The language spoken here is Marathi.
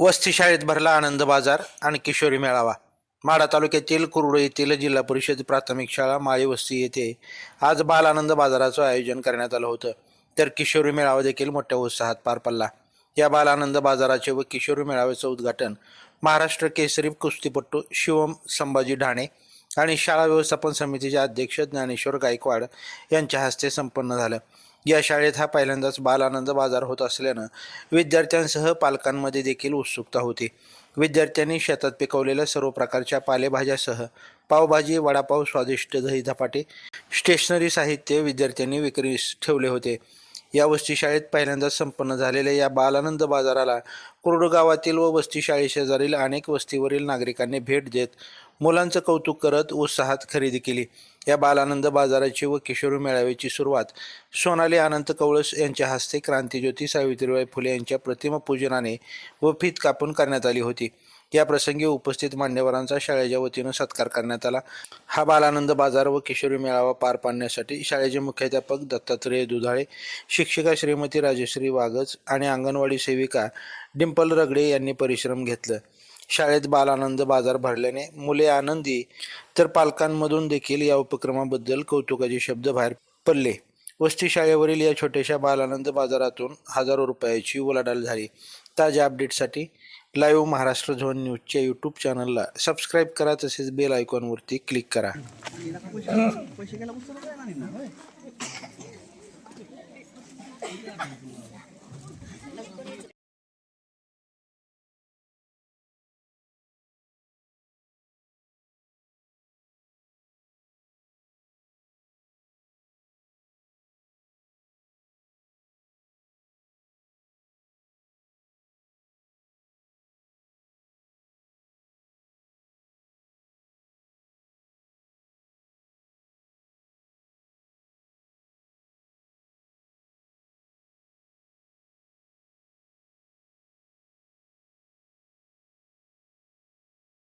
वस्ती शाळेत भरला आनंद बाजार आणि किशोरी मेळावा. माढा तालुक्यातील कुरुड येथील जिल्हा परिषद प्राथमिक शाळा माळी वस्ती येथे आज बाल आनंद बाजाराचं आयोजन करण्यात आलं होतं. तर किशोरी मेळावा देखील मोठ्या उत्साहात पार पडला. या बाल आनंद बाजाराचे व किशोरी मेळाव्याचं उद्घाटन महाराष्ट्र केसरी कुस्तीपट्टू शिवम संभाजी ढाणे आणि शाळा व्यवस्थापन समितीचे अध्यक्ष ज्ञानेश्वर गायकवाड यांच्या हस्ते संपन्न झालं. या शाळेत हा पहिल्यांदाच बाल आनंद बाजार होत असल्यानं विद्यार्थ्यांसह पालकांमध्ये देखील उत्सुकता होती. विद्यार्थ्यांनी शेतात पिकवलेल्या सर्व प्रकारच्या पालेभाज्यासह पावभाजी वडापाव स्वादिष्ट दही धपाटे स्टेशनरी साहित्य विद्यार्थ्यांनी विक्रीस ठेवले होते. या वस्ती शाळेत पहिल्यांदाच संपन्न झालेल्या या बालानंद बाजाराला कुर्डगावातील व वस्ती शाळेशेजारील अनेक वस्तीवरील नागरिकांनी भेट देत मुलांचं कौतुक करत उत्साहात खरेदी केली. या बालानंद बाजाराची व किशोरी मेळाव्याची सुरुवात. सोनाली अनंत कवळस यांच्या हस्ते क्रांतीज्योती सावित्रीबाई फुले यांच्या प्रतिमा पूजनाने व फीत कापून करण्यात आली होती. या प्रसंगी उपस्थित मान्यवरांचा शाळेच्या वतीनं सत्कार करण्यात आला. हा बालानंद बाजार व किशोरी मेळावा पार पाडण्यासाठी शाळेचे मुख्याध्यापक दत्तात्रय दुधाळे शिक्षिका श्रीमती राजश्री वागज आणि अंगणवाडी सेविका डिंपल रगडे यांनी परिश्रम घेतलं. शाळेत बालानंद बाजार भरल्याने मुले आनंदी तर पालकांमधून देखील या उपक्रमाबद्दल कौतुकाचे शब्द बाहेर पडले. वस्ती शाळेवरील या छोट्याशा बालानंद बाजारातून हजारो रुपयाची उलाढाल झाली. ताज्या अपडेटसाठी लाईव्ह महाराष्ट्र झोन न्यूजच्या यूट्यूब चॅनलला सबस्क्राईब करा तसेच बेल आयकॉनवरती क्लिक करा.